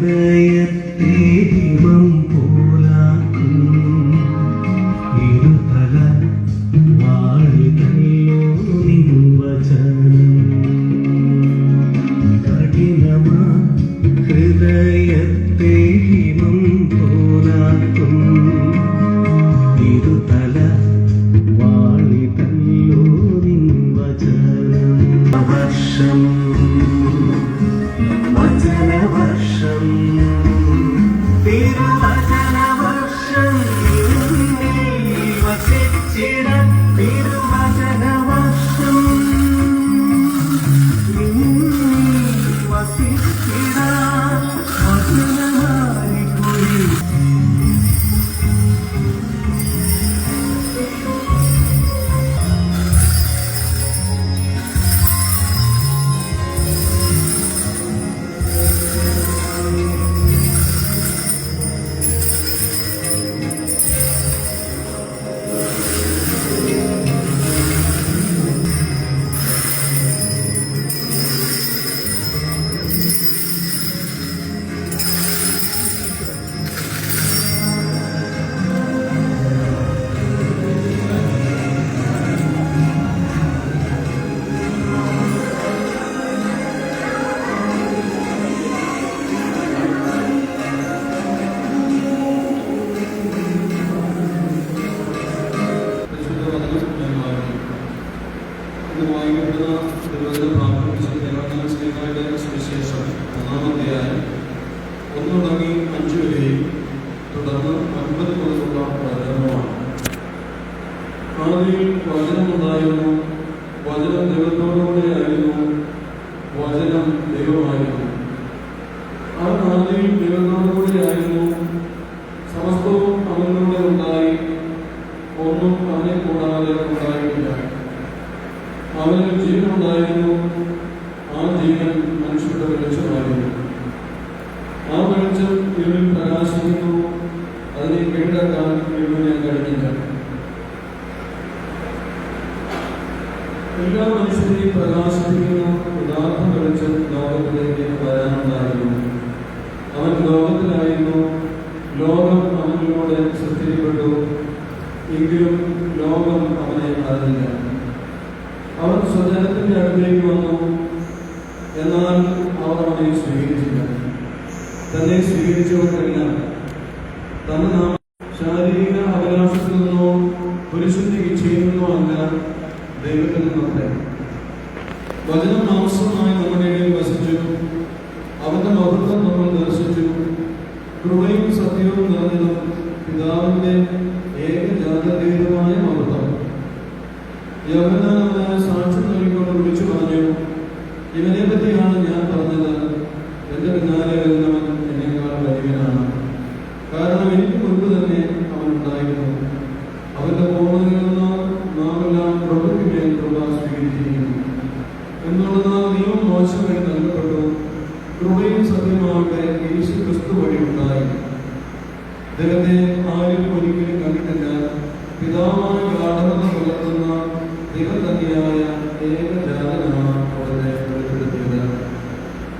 bayat bi തിരുവചനം പ്രാർത്ഥിച്ച ദേവാലയ ശ്രീകാരുടെ സുവിശേഷം ഒന്നാം അധ്യായം ഒന്ന് തുടർന്ന് ഒൻപത് മുതലുള്ള പ്രചരണമാണ്. ആദ്യം വചനമുണ്ടായിരുന്നു വചനം ദൈവത്തോടുകൂടെ ആയിരുന്നു വചനം ദൈവമായിരുന്നു. അവൻ ആദ്യം ദൈവത്തോടുകൂടെ സമസ്തവും അവനിലൂടെ ഉണ്ടായി. ഒന്നും അവനെ കൂടാതെ ഉണ്ടായിട്ടില്ല. അവനിൽ ജീവനുണ്ടായിരുന്നു. ആ ജീവൻ മനുഷ്യരുടെ വെളിച്ചമായിരുന്നു. ആ വെളിച്ചം ഇരുളിൽ പ്രകാശിക്കുന്നു. അതിനെ കീഴടക്കാൻ ഇരുളിനെ കഴിഞ്ഞില്ല. എല്ലാ മനുഷ്യരെയും പ്രകാശിപ്പിക്കുന്ന യഥാർത്ഥ വെളിച്ചം ലോകത്തിലേക്ക് വരാനുണ്ടായിരുന്നു. അവൻ ലോകത്തിലായിരുന്നു. ലോകം അവനിലൂടെ സൃഷ്ടിക്കപ്പെട്ടു എങ്കിലും ലോകം അവനെ അറിഞ്ഞില്ല. അവൻ സ്വജനത്തിന്റെ അടുത്തേക്ക് വന്നു എന്നാൽ അവർ അവനെ സ്വീകരിച്ചില്ല. തന്നെ സ്വീകരിച്ചവർക്കെല്ലാം തന്റെ നാമ ശാരീരിക അഭിലാഷത്തിൽ നിന്നോ പുരുഷന്റെ ഇച്ഛയിൽ നിന്നോ അല്ല ദൈവത്തിൽ നിന്നത്തെ വചനം മാംസമായി നമ്മുടെ ഇടയിൽ വസിച്ചു. അവന്റെ മഹത്വം നമ്മൾ ദർശിച്ചു. കൃപയും സത്യവും നിറഞ്ഞതും പിതാവിന്റെ ഏകജാതീതമായ മഹത്വം. യവനായ ഇവനെ പറ്റിയാണ് ഞാൻ പറഞ്ഞത്. എന്റെ പിന്നാലെ വരുന്നവൻ എന്നേക്കാൾ വലിയവനാണ് കാരണം എനിക്ക് മുൻപ് തന്നെ അവൻ ഉണ്ടായിരുന്നു. അവന്റെ പൂർണതയിൽ നിന്ന് നാമെല്ലാം പ്രകൃതിമേൽ കൃപ സ്വീകരിച്ചിരിക്കുന്നു. എന്നുള്ളത് നിയമം മോശമായി നൽകപ്പെട്ടു. കൃപയും സത്യമാകട്ടെ യേശു ക്രിസ്തു വഴി ഉണ്ടായി. ദൈവത്തെ ആരും ഒരിക്കലും കണ്ടിട്ടില്ല. പിതാവായ ഗാഠത പുലർത്തുന്ന ദൈവം തന്നെയായ ഏകജാതനാണ്.